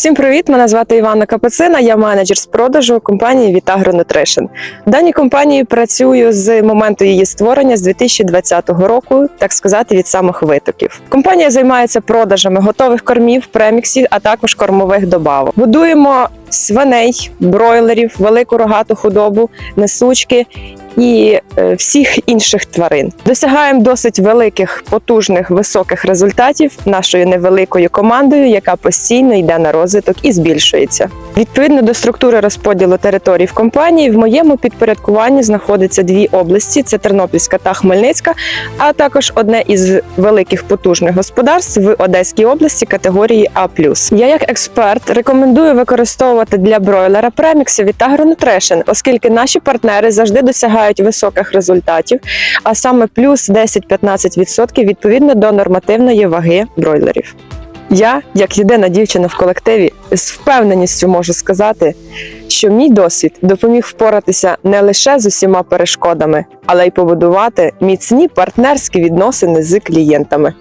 Всім привіт! Мене звати Іванна Капецина. Я менеджер з продажу компанії Vitagro Nutrition. В даній компанії працюю з моменту її створення з 2020 року, так сказати, від самих витоків. Компанія займається продажами готових кормів, преміксів, а також кормових добавок. Будуємо свиней, бройлерів, велику рогату худобу, несучки і е, всіх інших тварин. Досягаємо досить великих, потужних, високих результатів нашою невеликою командою, яка постійно йде на розвиток і збільшується. Відповідно до структури розподілу територій в компанії, в моєму підпорядкуванні знаходиться дві області: це Тернопільська та Хмельницька, а також одне із великих потужних господарств в Одеській області категорії А. Я як експерт рекомендую використовувати для бройлера премікси від Nutrition, оскільки наші партнери завжди досягають високих результатів, а саме плюс 10-15% відповідно до нормативної ваги бройлерів. Я, як єдина дівчина в колективі, з впевненістю можу сказати, що мій досвід допоміг впоратися не лише з усіма перешкодами, але й побудувати міцні партнерські відносини з клієнтами.